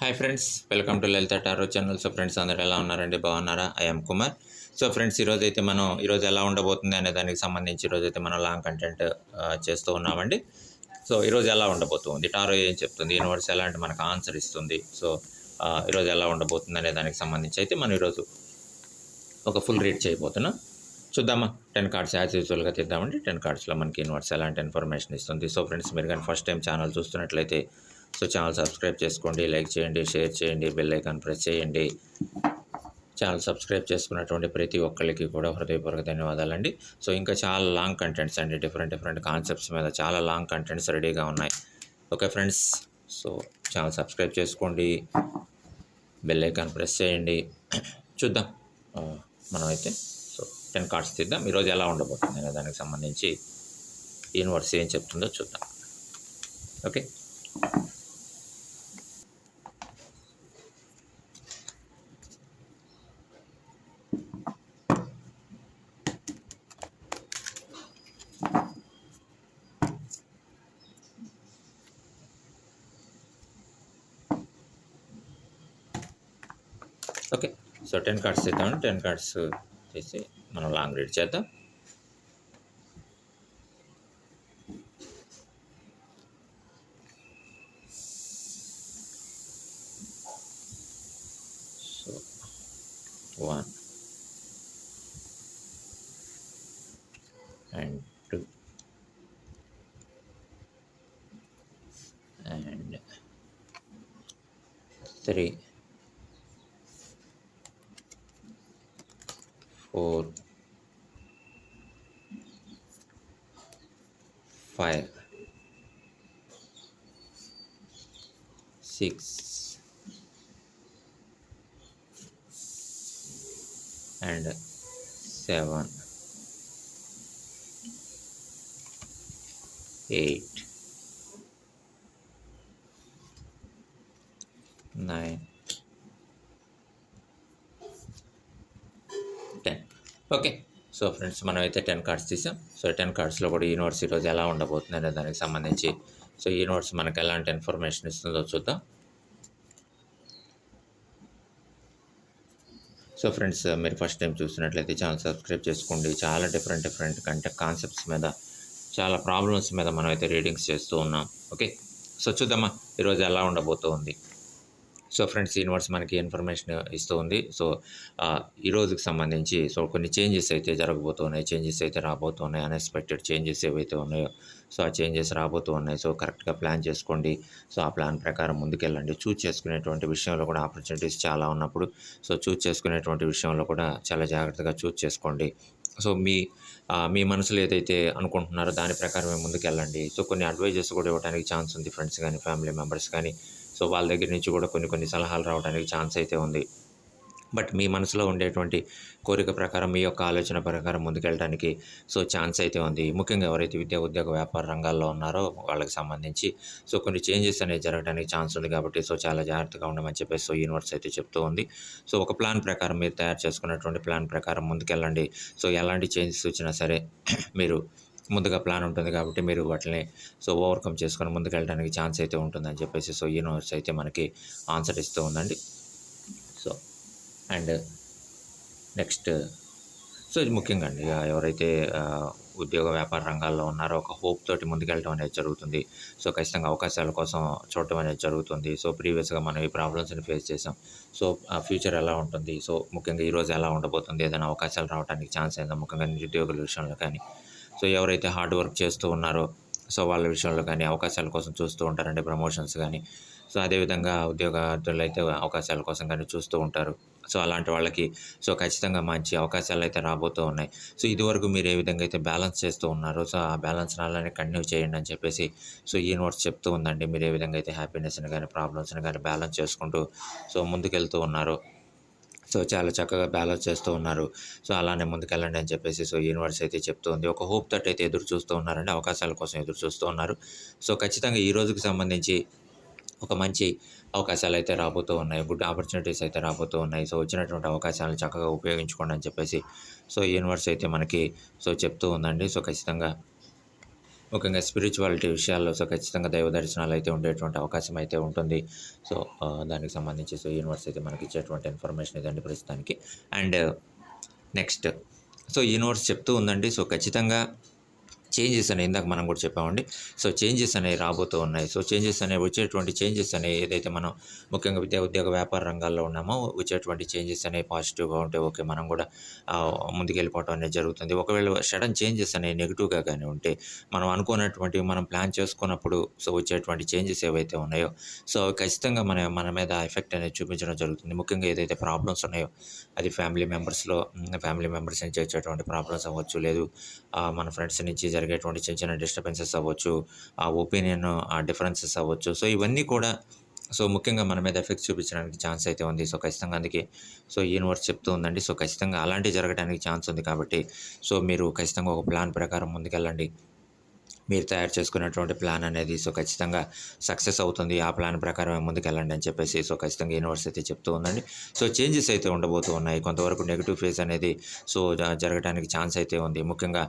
Hi friends welcome to Lalitha tarot channel so friends అందరు ఎలా ఉన్నారండి? బాగున్నారా? ఐఎమ్ కుమార్ సో ఫ్రెండ్స్ ఈరోజు అయితే మనం ఈరోజు ఎలా ఉండబోతుంది అనే దానికి సంబంధించి ఈరోజు అయితే మనం లాంగ్ కంటెంట్ చేస్తూ ఉన్నామండి. సో ఈరోజు ఎలా ఉండబోతుంది టారో ఏం చెప్తుంది? యూనివర్స్ ఎలాంటి మనకు ఆన్సర్ ఇస్తుంది? సో ఈరోజు ఎలా ఉండబోతుంది అనే దానికి సంబంధించి అయితే మనం ఈరోజు ఒక ఫుల్ రీడ్ చేయబోతున్నాం. చూద్దామా? టెన్ కార్డ్స్ యాజ్ యూజువల్గా తీద్దామండి. టెన్ కార్డ్స్లో మనకి యూనివర్స్ ఎలాంటి ఇన్ఫర్మేషన్ ఇస్తుంది? సో ఫ్రెండ్స్ మీరు కానీ ఫస్ట్ టైం ఛానల్ చూస్తున్నట్లయితే సో ఛానల్ సబ్స్క్రైబ్ చేసుకోండి లైక్ చేయండి షేర్ చేయండి బెల్ ఐకాన్ ప్రెస్ చేయండి. ఛానల్ సబ్స్క్రైబ్ చేసుకున్నటువంటి ప్రతి ఒక్కరికి కూడా హృదయపూర్వక ధన్యవాదాలండి. సో ఇంకా చాలా లాంగ్ కంటెంట్స్ అండి డిఫరెంట్ డిఫరెంట్ కాన్సెప్ట్స్ మీద చాలా లాంగ్ కంటెంట్స్ రెడీగా ఉన్నాయి. Okay friends so channel subscribe చేసుకోండి బెల్ ఐకాన్ ప్రెస్ చేయండి. చూద్దాం మనమైతే సో టెన్ కార్డ్స్ తీద్దాం. ఈరోజు ఎలా ఉండబోతుంది అనే దానికి సంబంధించి యూనివర్స్ ఏం చెప్తుందో చూద్దాం. Okay? Okay. So ten cards తీద్దాం టెన్ కార్డ్స్ చేసి మనం లాంగ్ రీడ్ చేద్దాం. So one. And two. And three. Four, five, six, and seven, eight, nine, okay. So friends మనం అయితే టెన్ కార్డ్స్ తీసాం. సో టెన్ కార్డ్స్లో కూడా యూనివర్స్ ఈరోజు ఎలా ఉండబోతుంది అనే దానికి సంబంధించి సో యూనివర్స్ మనకు ఎలాంటి ఇన్ఫర్మేషన్ ఇస్తుందో చూద్దాం. సో ఫ్రెండ్స్ మీరు ఫస్ట్ టైం చూసినట్లయితే ఛానల్ సబ్స్క్రైబ్ చేసుకోండి. చాలా డిఫరెంట్ డిఫరెంట్ కంటే కాన్సెప్ట్స్ మీద చాలా ప్రాబ్లమ్స్ మీద మనం అయితే రీడింగ్స్ చేస్తూ ఉన్నాం. ఓకే. సో చూద్దామా ఈరోజు ఎలా ఉండబోతుంది. సో ఫ్రెండ్స్ యూనివర్స్ మనకి ఇన్ఫర్మేషన్ ఇస్తూ ఉంది. సో ఈ రోజుకి సంబంధించి సో కొన్ని చేంజెస్ అయితే జరగబోతున్నాయి చేంజెస్ అయితే రాబోతున్నాయి అన్ఎక్స్పెక్టెడ్ చేంజెస్ ఏవైతే ఉన్నాయో సో ఆ చేంజెస్ రాబోతూ ఉన్నాయి సో కరెక్ట్గా ప్లాన్ చేసుకోండి. సో ఆ ప్లాన్ ప్రకారం ముందుకెళ్ళండి. చూస్ చేసుకునేటువంటి విషయంలో కూడా ఆపర్చునిటీస్ చాలా ఉన్నప్పుడు సో చూస్ చేసుకునేటువంటి విషయంలో కూడా చాలా జాగ్రత్తగా చూస్ చేసుకోండి. సో మీ మీ మనసులో ఏదైతే అనుకుంటున్నారో దాని ప్రకారమే ముందుకెళ్ళండి. సో కొన్ని అడ్వైజెస్ కూడా ఇవ్వడానికి ఛాన్స్ ఉంది ఫ్రెండ్స్ కానీ ఫ్యామిలీ మెంబర్స్ కానీ సో వాళ్ళ దగ్గర నుంచి కూడా కొన్ని కొన్ని సలహాలు రావడానికి ఛాన్స్ అయితే ఉంది. బట్ మీ మనసులో ఉండేటువంటి కోరిక ప్రకారం మీ యొక్క ఆలోచన ప్రకారం ముందుకెళ్ళడానికి సో ఛాన్స్ అయితే ఉంది. ముఖ్యంగా ఎవరైతే విద్యా ఉద్యోగ వ్యాపార రంగాల్లో ఉన్నారో వాళ్ళకి సంబంధించి సో కొన్ని చేంజెస్ అనేవి జరగడానికి ఛాన్స్ ఉంది కాబట్టి సో చాలా జాగ్రత్తగా ఉండమని చెప్పేసి సో యూనివర్స్ అయితే చెప్తూ ఉంది. సో ఒక ప్లాన్ ప్రకారం మీరు తయారు చేసుకున్నటువంటి ప్లాన్ ప్రకారం ముందుకెళ్ళండి. సో ఎలాంటి చేంజెస్ వచ్చినా సరే మీరు ముందుగా ప్లాన్ ఉంటుంది కాబట్టి మీరు వాటిని సో ఓవర్కమ్ చేసుకొని ముందుకెళ్ళడానికి ఛాన్స్ అయితే ఉంటుందని చెప్పేసి సో యూనివర్స్ అయితే మనకి ఆన్సర్ ఇస్తూ ఉందండి. సో అండ్ నెక్స్ట్ సో ఇది ముఖ్యంగా అండి. ఎవరైతే ఉద్యోగ వ్యాపార రంగాల్లో ఉన్నారో ఒక హోప్ తోటి ముందుకెళ్ళడం అనేది జరుగుతుంది. సో ఖచ్చితంగా అవకాశాల కోసం చూడటం అనేది జరుగుతుంది. సో ప్రీవియస్గా మనం ఈ ప్రాబ్లమ్స్ని ఫేస్ చేసాం. సో ఆ ఫ్యూచర్ ఎలా ఉంటుంది? సో ముఖ్యంగా ఈరోజు ఎలా ఉండబోతుంది? ఏదైనా అవకాశాలు రావడానికి ఛాన్స్ అయిందా ముఖ్యంగా నిరుద్యోగుల విషయంలో కానీ సో ఎవరైతే హార్డ్ వర్క్ చేస్తూ ఉన్నారో సో వాళ్ళ విషయంలో కానీ అవకాశాల కోసం చూస్తూ ఉంటారండి ప్రమోషన్స్ కానీ. సో అదేవిధంగా ఉద్యోగార్థులు అయితే అవకాశాల కోసం కానీ చూస్తూ ఉంటారు. సో అలాంటి వాళ్ళకి సో ఖచ్చితంగా మంచి అవకాశాలు అయితే రాబోతూ ఉన్నాయి. సో ఇదివరకు మీరు ఏ విధంగా అయితే బ్యాలెన్స్ చేస్తూ ఉన్నారో సో ఆ బ్యాలెన్స్ అలానే కంటిన్యూ చేయండి అని చెప్పేసి సో ఈ నోట్స్ చెప్తూ ఉందండి. మీరు ఏ విధంగా అయితే హ్యాపీనెస్ని కానీ ప్రాబ్లమ్స్ని కానీ బ్యాలెన్స్ చేసుకుంటూ సో ముందుకెళ్తూ ఉన్నారో. సో చాలా చక్కగా బ్యాలెన్స్ చేస్తూ ఉన్నారు. సో అలానే ముందుకెళ్ళండి అని చెప్పేసి సో యూనివర్స్ అయితే చెప్తూ ఉంది. ఒక హోప్ తట్ అయితే ఎదురు చూస్తూ ఉన్నారండి. అవకాశాల కోసం ఎదురు చూస్తూ ఉన్నారు. సో ఖచ్చితంగా ఈ రోజుకి సంబంధించి ఒక మంచి అవకాశాలు అయితే రాబోతూ ఉన్నాయి. గుడ్ ఆపర్చునిటీస్ అయితే రాబోతూ ఉన్నాయి. సో వచ్చినటువంటి అవకాశాలను చక్కగా ఉపయోగించుకోండి అని చెప్పేసి సో యూనివర్స్ అయితే మనకి సో చెప్తూ ఉందండి. సో ఖచ్చితంగా ముఖ్యంగా స్పిరిచువాలిటీ విషయాల్లో సో ఖచ్చితంగా దైవ దర్శనాలు అయితే ఉండేటువంటి అవకాశం అయితే ఉంటుంది. సో దానికి సంబంధించి సో యూనివర్స్ అయితే మనకి ఇచ్చేటువంటి ఇన్ఫర్మేషన్ ఇదండి ప్రస్తుతానికి. అండ్ నెక్స్ట్ సో యూనివర్స్ చెప్తూ ఉందండి. సో ఖచ్చితంగా చేంజెస్ అనేవి ఇందాక మనం కూడా చెప్పామండి. సో చేంజెస్ అనేవి రాబోతూ ఉన్నాయి. సో చేంజెస్ అనేవి వచ్చేటువంటి చేంజెస్ అనేవి ఏదైతే మనం ముఖ్యంగా విద్యా ఉద్యోగ వ్యాపార రంగాల్లో ఉన్నామో వచ్చేటువంటి చేంజెస్ అనేవి పాజిటివ్గా ఉంటే ఓకే మనం కూడా ముందుకెళ్ళిపోవటం ముందుకెళ్ళిపోవడం అనేది జరుగుతుంది. ఒకవేళ సడన్ చేంజెస్ అనేవి నెగిటివ్గా కానీ ఉంటే మనం అనుకున్నటువంటి మనం ప్లాన్ చేసుకున్నప్పుడు సో వచ్చేటువంటి చేంజెస్ ఏవైతే ఉన్నాయో సో అవి ఖచ్చితంగా మన మన మీద ఎఫెక్ట్ అనేది చూపించడం జరుగుతుంది. ముఖ్యంగా ఏదైతే ప్రాబ్లమ్స్ ఉన్నాయో అది ఫ్యామిలీ మెంబర్స్లో ఫ్యామిలీ మెంబర్స్ నుంచి వచ్చేటువంటి ప్రాబ్లమ్స్ అవ్వచ్చు. లేదు మన ఫ్రెండ్స్ నుంచి జరిగేటువంటి చిన్న చిన్న డిస్టర్బెన్సెస్ అవ్వచ్చు ఆ ఒపీనియన్ ఆ డిఫరెన్సెస్ అవ్వచ్చు. సో ఇవన్నీ కూడా సో ముఖ్యంగా మన మీద ఎఫెక్ట్ చూపించడానికి ఛాన్స్ అయితే ఉంది. సో ఖచ్చితంగా అందుకే సో యూనివర్స్ చెప్తూ ఉందండి. సో ఖచ్చితంగా అలాంటివి జరగడానికి ఛాన్స్ ఉంది కాబట్టి సో మీరు ఖచ్చితంగా ఒక ప్లాన్ ప్రకారం ముందుకెళ్ళండి. మీరు తయారు చేసుకున్నటువంటి ప్లాన్ అనేది సో ఖచ్చితంగా సక్సెస్ అవుతుంది. ఆ ప్లాన్ ప్రకారం ముందుకెళ్ళండి అని చెప్పేసి సో ఖచ్చితంగా యూనివర్స్ అయితే చెప్తూ ఉందండి. సో చేంజెస్ అయితే ఉండబోతూ ఉన్నాయి. కొంతవరకు నెగిటివ్ ఫేజ్ అనేది సో జరగడానికి ఛాన్స్ అయితే ఉంది. ముఖ్యంగా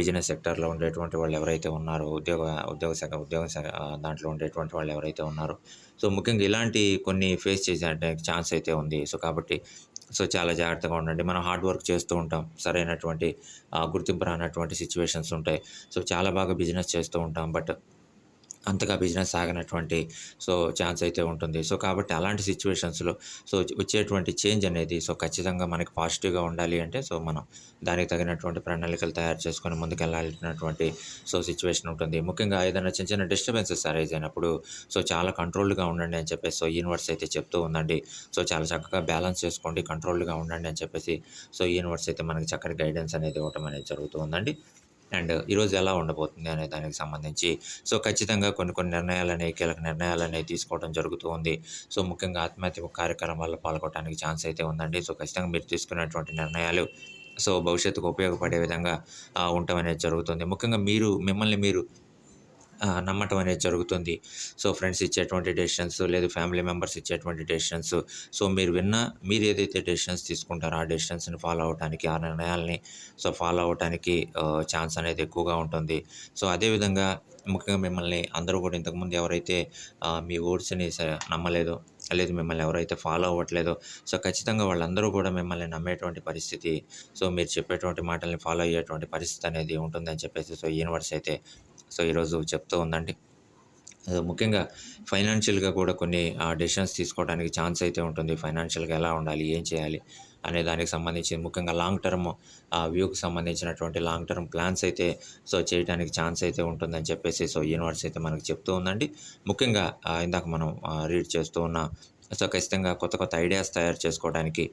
బిజినెస్ సెక్టర్లో ఉండేటువంటి వాళ్ళు ఎవరైతే ఉన్నారో ఉద్యోగ ఉద్యోగ శాఖ ఉద్యోగ శాఖ దాంట్లో ఉండేటువంటి వాళ్ళు ఎవరైతే ఉన్నారో సో ముఖ్యంగా ఇలాంటి కొన్ని ఫేస్ చేసే ఛాన్స్ అయితే ఉంది. సో కాబట్టి సో చాలా జాగ్రత్తగా ఉండండి. మనం హార్డ్ వర్క్ చేస్తూ ఉంటాం. సరైనటువంటి గుర్తింపు రానటువంటి సిచ్యువేషన్స్ ఉంటాయి. సో చాలా బాగా బిజినెస్ చేస్తూ ఉంటాం. బట్ అంతగా బిజినెస్ సాగనటువంటి సో ఛాన్స్ అయితే ఉంటుంది. సో కాబట్టి అలాంటి సిచ్యువేషన్స్లో సో వచ్చేటువంటి చేంజ్ అనేది సో ఖచ్చితంగా మనకి పాజిటివ్గా ఉండాలి అంటే సో మనం దానికి తగినటువంటి ప్రణాళికలు తయారు చేసుకొని ముందుకెళ్ళాల్సినటువంటి సో సిచ్యువేషన్ ఉంటుంది. ముఖ్యంగా ఏదైనా చిన్న చిన్న డిస్టర్బెన్సెస్ అరైజ్ అయినప్పుడు సో చాలా కంట్రోల్డ్గా ఉండండి అని చెప్పేసి సో యూనివర్స్ అయితే చెప్తూ ఉందండి. సో చాలా చక్కగా బ్యాలెన్స్ చేసుకోండి కంట్రోల్డ్గా ఉండండి అని చెప్పేసి సో యూనివర్స్ అయితే మనకి చక్కటి గైడెన్స్ అనేది ఇవ్వటం అనేది జరుగుతూ ఉందండి. అండ్ ఈరోజు ఎలా ఉండబోతుంది అనే దానికి సంబంధించి సో ఖచ్చితంగా కొన్ని కొన్ని నిర్ణయాలు అనేవి కీలక నిర్ణయాలు అనేవి తీసుకోవడం జరుగుతూ ఉంది. సో ముఖ్యంగా ఆత్మహత్య కార్యక్రమాల్లో పాల్గొనడానికి ఛాన్స్ అయితే ఉందండి. సో ఖచ్చితంగా మీరు తీసుకున్నటువంటి నిర్ణయాలు సో భవిష్యత్తుకు ఉపయోగపడే విధంగా ఉండటం అనేది జరుగుతుంది. ముఖ్యంగా మీరు మిమ్మల్ని మీరు నమ్మటం అనేది జరుగుతుంది. సో ఫ్రెండ్స్ ఇచ్చేటువంటి డెసిషన్స్ లేదు ఫ్యామిలీ మెంబర్స్ ఇచ్చేటువంటి డెసిషన్స్. సో మీరు విన్న మీరు ఏదైతే డెసిషన్స్ తీసుకుంటారో ఆ డెసిషన్స్ని ఫాలో అవడానికి ఆ నిర్ణయాల్ని సో ఫాలో అవడానికి ఛాన్స్ అనేది ఎక్కువగా ఉంటుంది. సో అదేవిధంగా ముఖ్యంగా మిమ్మల్ని అందరూ కూడా ఇంతకుముందు ఎవరైతే మీ ఓట్స్ని స- నమ్మలేదో లేదు మిమ్మల్ని ఎవరైతే ఫాలో అవ్వట్లేదో. సో ఖచ్చితంగా వాళ్ళందరూ కూడా మిమ్మల్ని నమ్మేటువంటి పరిస్థితి. సో మీరు చెప్పేటువంటి మాటల్ని ఫాలో అయ్యేటువంటి పరిస్థితి అనేది ఉంటుందని చెప్పేసి సో యూనివర్స్ అయితే సో ఈరోజు చెప్తూ ఉందండి. ముఖ్యంగా ఫైనాన్షియల్గా కూడా కొన్ని డెసిషన్స్ తీసుకోవడానికి ఛాన్స్ అయితే ఉంటుంది. ఫైనాన్షియల్గా ఎలా ఉండాలి ఏం చేయాలి అనే దానికి సంబంధించి ముఖ్యంగా లాంగ్ టర్మ్ వ్యూకి సంబంధించినటువంటి లాంగ్ టర్మ్ ప్లాన్స్ అయితే సో చేయడానికి ఛాన్స్ అయితే ఉంటుందని చెప్పేసి సో యూనివర్స్ అయితే మనకు చెప్తూ ఉందండి. ముఖ్యంగా ఇందాక మనం రీడ్ చేస్తూ ఉన్న సో ఖచ్చితంగా కొత్త కొత్త ఐడియాస్ తయారు చేసుకోవడానికి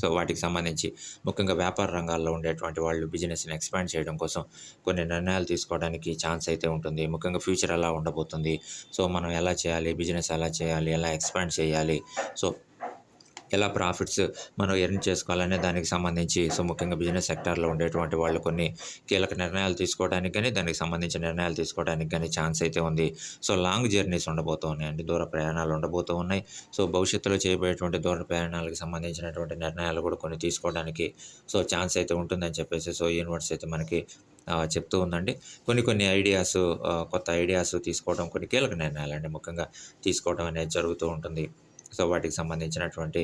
సో వాటికి సంబంధించి ముఖ్యంగా వ్యాపార రంగాల్లో ఉండేటువంటి వాళ్ళు బిజినెస్ని ఎక్స్పాండ్ చేయడం కోసం కొన్ని నిర్ణయాలు తీసుకోవడానికి ఛాన్స్ అయితే ఉంటుంది. ముఖ్యంగా ఫ్యూచర్ ఎలా ఉండబోతుంది? సో మనం ఎలా చేయాలి? బిజినెస్ ఎలా చేయాలి? ఎలా ఎక్స్పాండ్ చేయాలి? సో ఎలా ప్రాఫిట్స్ మనం ఎర్న్ చేసుకోవాలనే దానికి సంబంధించి సో ముఖ్యంగా బిజినెస్ సెక్టార్లో ఉండేటువంటి వాళ్ళు కొన్ని కీలక నిర్ణయాలు తీసుకోవడానికి కానీ దానికి సంబంధించిన నిర్ణయాలు తీసుకోవడానికి కానీ ఛాన్స్ అయితే ఉంది. సో లాంగ్ జర్నీస్ ఉండబోతూ ఉన్నాయండి. దూర ప్రయాణాలు ఉండబోతూ ఉన్నాయి. సో భవిష్యత్తులో చేయబోయేటువంటి దూర ప్రయాణాలకు సంబంధించినటువంటి నిర్ణయాలు కూడా కొన్ని తీసుకోవడానికి సో ఛాన్స్ అయితే ఉంటుందని చెప్పేసి సో యూనివర్స్ అయితే మనకి చెప్తూ ఉందండి. కొన్ని కొన్ని ఐడియాస్ కొత్త ఐడియాస్ తీసుకోవడం కొన్ని కీలక నిర్ణయాలు అండి ముఖ్యంగా తీసుకోవడం అనేది జరుగుతూ ఉంటుంది. సో వాటికి సంబంధించినటువంటి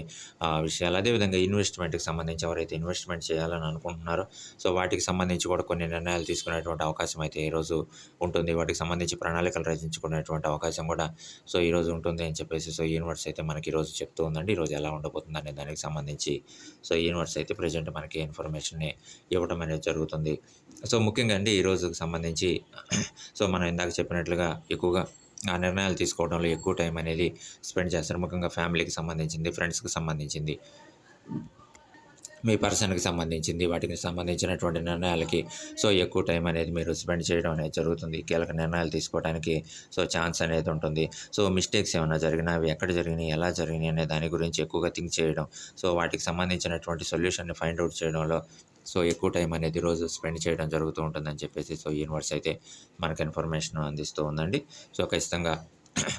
విషయాలు. అదేవిధంగా ఇన్వెస్ట్మెంట్కి సంబంధించి ఎవరైతే ఇన్వెస్ట్మెంట్ చేయాలని అనుకుంటున్నారో సో వాటికి సంబంధించి కూడా కొన్ని నిర్ణయాలు తీసుకునేటువంటి అవకాశం అయితే ఈరోజు ఉంటుంది. వాటికి సంబంధించి ప్రణాళికలు రచించుకునేటువంటి అవకాశం కూడా సో ఈరోజు ఉంటుంది అని చెప్పేసి సో యూనివర్స్ అయితే మనకి ఈరోజు చెప్తూ ఉందండి. ఈరోజు ఎలా ఉండబోతుంది అనే దానికి సంబంధించి సో యూనివర్స్ అయితే ప్రజెంట్ మనకి ఇన్ఫర్మేషన్ని ఇవ్వడం అనేది జరుగుతుంది. సో ముఖ్యంగా అండి ఈరోజుకి సంబంధించి సో మనం ఇందాక చెప్పినట్లుగా ఎక్కువగా ఆ నిర్ణయాలు తీసుకోవడంలో ఎక్కువ టైం అనేది స్పెండ్ చేస్తారు. ముఖ్యంగా ఫ్యామిలీకి సంబంధించింది ఫ్రెండ్స్కి సంబంధించింది మీ పర్సన్కి సంబంధించింది వాటికి సంబంధించినటువంటి నిర్ణయాలకి. సో ఎక్కువ టైం అనేది మీరు స్పెండ్ చేయడం అనేది జరుగుతుంది. కీలక నిర్ణయాలు తీసుకోవడానికి సో ఛాన్స్ అనేది ఉంటుంది. సో మిస్టేక్స్ ఏమైనా జరిగినా అవి ఎక్కడ జరిగినాయి ఎలా జరిగినాయి అనే దాని గురించి ఎక్కువగా థింక్ చేయడం. సో వాటికి సంబంధించినటువంటి సొల్యూషన్ని ఫైండ్ అవుట్ చేయడంలో సో ఎక్కువ టైం అనేది రోజు స్పెండ్ చేయడం జరుగుతూ ఉంటుందని చెప్పేసి సో యూనివర్స్ అయితే మనకు ఇన్ఫర్మేషన్ అందిస్తూ ఉందండి. సో ఖచ్చితంగా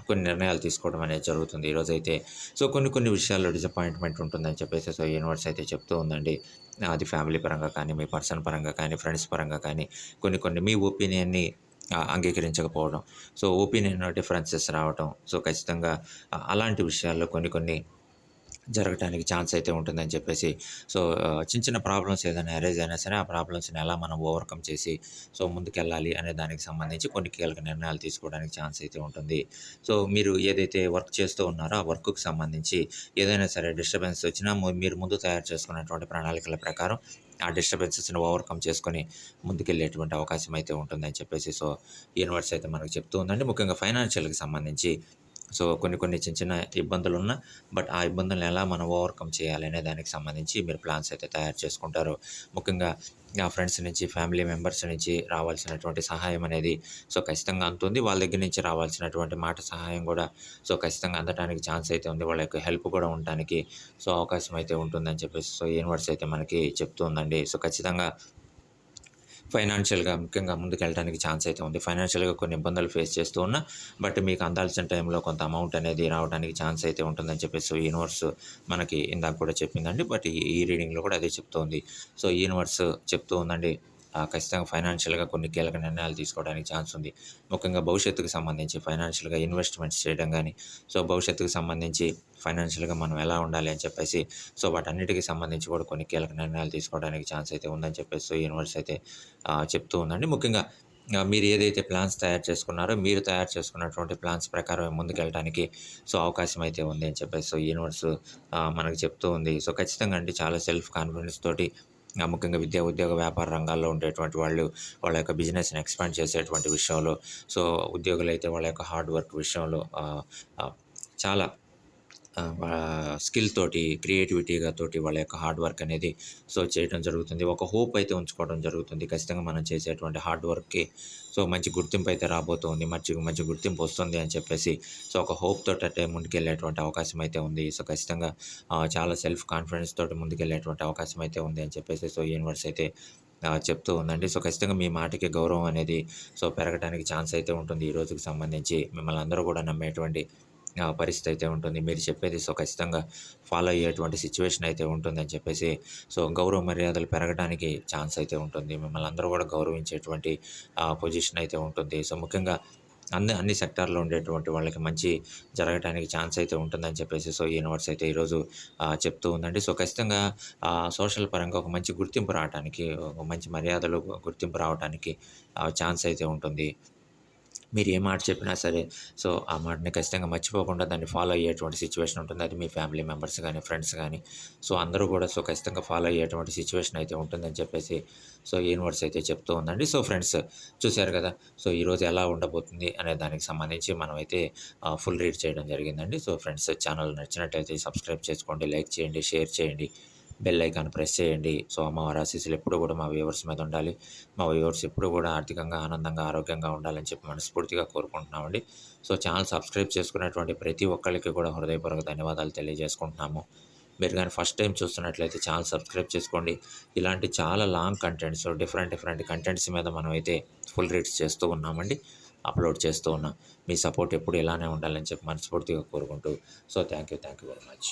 కొన్ని నిర్ణయాలు తీసుకోవడం అనేది జరుగుతుంది. ఈరోజు అయితే సో కొన్ని కొన్ని విషయాల్లో డిసప్పాయింట్మెంట్ ఉంటుందని చెప్పేసి సో యూనివర్స్ అయితే చెప్తూ ఉందండి. అది ఫ్యామిలీ పరంగా కానీ మీ పర్సన్ పరంగా కానీ ఫ్రెండ్స్ పరంగా కానీ కొన్ని కొన్ని మీ ఒపీనియన్ని అంగీకరించకపోవడం. సో ఒపీనియన్ డిఫరెన్సెస్ రావటం సో ఖచ్చితంగా అలాంటి విషయాల్లో కొన్ని కొన్ని జరగటానికి ఛాన్స్ అయితే ఉంటుందని చెప్పేసి సో చిన్న చిన్న ప్రాబ్లమ్స్ ఏదైనా అరేజ్ అయినా సరే ఆ ప్రాబ్లమ్స్ని ఎలా మనం ఓవర్కమ్ చేసి సో ముందుకెళ్ళాలి అనే దానికి సంబంధించి కొన్ని కీలక నిర్ణయాలు తీసుకోవడానికి ఛాన్స్ అయితే ఉంటుంది. సో మీరు ఏదైతే వర్క్ చేస్తూ ఉన్నారో ఆ వర్క్కి సంబంధించి ఏదైనా సరే డిస్టర్బెన్స్ వచ్చినా ము- మీరు ముందు తయారు చేసుకున్నటువంటి ప్రణాళికల ప్రకారం ఆ డిస్టర్బెన్సెస్ని ఓవర్కమ్ చేసుకొని ముందుకెళ్ళేటువంటి అవకాశం అయితే ఉంటుందని చెప్పేసి సో యూనివర్స్ అయితే మనకు చెప్తూ ఉందండి. ముఖ్యంగా ఫైనాన్షియల్కి సంబంధించి సో కొన్ని కొన్ని చిన్న చిన్న ఇబ్బందులు ఉన్నా బట్ ఆ ఇబ్బందులను ఎలా మనం ఓవర్కమ్ చేయాలి అనే దానికి సంబంధించి మీరు ప్లాన్స్ అయితే తయారు చేసుకుంటారు. ముఖ్యంగా నా ఫ్రెండ్స్ నుంచి ఫ్యామిలీ మెంబర్స్ నుంచి రావాల్సినటువంటి సహాయం అనేది సో ఖచ్చితంగా అందుతుంది. వాళ్ళ దగ్గర నుంచి రావాల్సినటువంటి మాట సహాయం కూడా సో ఖచ్చితంగా అందడానికి ఛాన్స్ అయితే ఉంది. వాళ్ళ యొక్క హెల్ప్ కూడా ఉండటానికి సో అవకాశం అయితే ఉంటుందని చెప్పేసి సో యూనివర్స్ అయితే మనకి చెప్తూ ఉందండి. సో ఖచ్చితంగా ఫైనాన్షియల్గా ముఖ్యంగా ముందుకెళ్ళడానికి ఛాన్స్ అయితే ఉంది. ఫైనాన్షియల్గా కొన్ని ఇబ్బందులు ఫేస్ చేస్తూ ఉన్నా బట్ మీకు అందాల్సిన టైంలో కొంత అమౌంట్ అనేది రావడానికి ఛాన్స్ అయితే ఉంటుందని చెప్పేసి యూనివర్స్ మనకి ఇందాక కూడా చెప్పిందండి. బట్ ఈ ఈ రీడింగ్లో కూడా అదే చెప్తోంది. సో యూనివర్స్ చెప్తూ ఉందండి ఖచ్చితంగా ఫైనాన్షియల్గా కొన్ని కీలక నిర్ణయాలు తీసుకోవడానికి ఛాన్స్ ఉంది. ముఖ్యంగా భవిష్యత్తుకు సంబంధించి ఫైనాన్షియల్గా ఇన్వెస్ట్మెంట్స్ చేయడం కానీ సో భవిష్యత్తుకు సంబంధించి ఫైనాన్షియల్గా మనం ఎలా ఉండాలి అని చెప్పేసి సో వాటన్నిటికీ సంబంధించి కూడా కొన్ని కీలక నిర్ణయాలు తీసుకోవడానికి ఛాన్స్ అయితే ఉందని చెప్పేసి సో యూనివర్స్ అయితే చెప్తూ ఉందండి. ముఖ్యంగా మీరు ఏదైతే ప్లాన్స్ తయారు చేసుకున్నారో మీరు తయారు చేసుకున్నటువంటి ప్లాన్స్ ప్రకారం ముందుకెళ్ళడానికి సో అవకాశం అయితే ఉంది అని చెప్పేసి సో యూనివర్స్ మనకు చెప్తూ ఉంది. సో ఖచ్చితంగా అండి చాలా సెల్ఫ్ కాన్ఫిడెన్స్ తోటి ముఖ్యంగా విద్యా ఉద్యోగ వ్యాపార రంగాల్లో ఉండేటువంటి వాళ్ళు వాళ్ళ యొక్క బిజినెస్ని ఎక్స్పాండ్ చేసేటువంటి విషయంలో సో ఉద్యోగులు అయితే వాళ్ళ యొక్క హార్డ్ వర్క్ విషయంలో చాలా స్కిల్ తోటి క్రియేటివిటీగా తోటి వాళ్ళ యొక్క హార్డ్ వర్క్ అనేది సో చేయడం జరుగుతుంది. ఒక హోప్ అయితే ఉంచుకోవడం జరుగుతుంది. ఖచ్చితంగా మనం చేసేటువంటి హార్డ్ వర్క్కి సో మంచి గుర్తింపు అయితే రాబోతుంది. మంచి మంచి గుర్తింపు వస్తుంది అని చెప్పేసి సో ఒక హోప్ తోటి అంటే ముందుకెళ్ళేటువంటి అవకాశం అయితే ఉంది. సో ఖచ్చితంగా చాలా సెల్ఫ్ కాన్ఫిడెన్స్ తోటి ముందుకెళ్ళేటువంటి అవకాశం అయితే ఉంది అని చెప్పేసి సో యూనివర్స్ అయితే చెప్తూ ఉందండి. సో ఖచ్చితంగా మీ మాటకి గౌరవం అనేది సో పెరగడానికి ఛాన్స్ అయితే ఉంటుంది ఈ రోజుకి సంబంధించి. మిమ్మల్ని అందరూ కూడా నమ్మేటువంటి పరిస్థితి అయితే ఉంటుంది. మీరు చెప్పేది సో ఖచ్చితంగా ఫాలో అయ్యేటువంటి సిచ్యువేషన్ అయితే ఉంటుందని చెప్పేసి సో గౌరవ మర్యాదలు పెరగడానికి ఛాన్స్ అయితే ఉంటుంది. మిమ్మల్ని అందరూ కూడా గౌరవించేటువంటి పొజిషన్ అయితే ఉంటుంది. సో ముఖ్యంగా అన్ని అన్ని సెక్టార్లో ఉండేటువంటి వాళ్ళకి మంచి జరగడానికి ఛాన్స్ అయితే ఉంటుందని చెప్పేసి సో యూనివర్స్ అయితే ఈరోజు చెప్తూ ఉందండి. సో ఖచ్చితంగా సోషల్ పరంగా ఒక మంచి గుర్తింపు రావడానికి ఒక మంచి మర్యాదలు గుర్తింపు రావడానికి ఛాన్స్ అయితే ఉంటుంది. మీరు ఏ మాట చెప్పినా సరే సో ఆ మాటని ఖచ్చితంగా మర్చిపోకుండా దాన్ని ఫాలో అయ్యేటువంటి సిచ్యువేషన్ ఉంటుంది. అది మీ ఫ్యామిలీ మెంబర్స్ కానీ ఫ్రెండ్స్ కానీ సో అందరూ కూడా సో ఖచ్చితంగా ఫాలో అయ్యేటువంటి సిచ్యువేషన్ అయితే ఉంటుందని చెప్పేసి సో యూనివర్స్ అయితే చెప్తూ ఉందండి. సో ఫ్రెండ్స్ చూశారు కదా? సో ఈరోజు ఎలా ఉండబోతుంది అనే దానికి సంబంధించి మనం అయితే ఫుల్ రీడ్ చేయడం జరిగిందండి. సో ఫ్రెండ్స్ ఛానల్ నచ్చినట్టయితే సబ్స్క్రైబ్ చేసుకోండి లైక్ చేయండి షేర్ చేయండి. బెల్ ఐకాన్ ప్రెస్ చేయండి. సో అమ్మవారి ఆశీస్సులు ఎప్పుడు కూడా మా వ్యూవర్స్ మీద ఉండాలి. మా వ్యూవర్స్ ఎప్పుడు కూడా ఆర్థికంగా ఆనందంగా ఆరోగ్యంగా ఉండాలని చెప్పి మనస్ఫూర్తిగా కోరుకుంటున్నామండి. సో ఛానల్ సబ్స్క్రైబ్ చేసుకున్నటువంటి ప్రతి ఒక్కరికి కూడా హృదయపూర్వక ధన్యవాదాలు తెలియజేసుకుంటున్నాము. మీరు కానీ ఫస్ట్ టైం చూస్తున్నట్లయితే ఛానల్ సబ్స్క్రైబ్ చేసుకోండి. ఇలాంటి చాలా long contents different different contents మీద మనం అయితే ఫుల్ రీడ్స్ చేస్తూ ఉన్నామండి. అప్లోడ్ చేస్తూ ఉన్నాం. మీ సపోర్ట్ ఎప్పుడు ఇలానే ఉండాలని చెప్పి మనస్ఫూర్తిగా కోరుకుంటూ. So thank you thank you very much.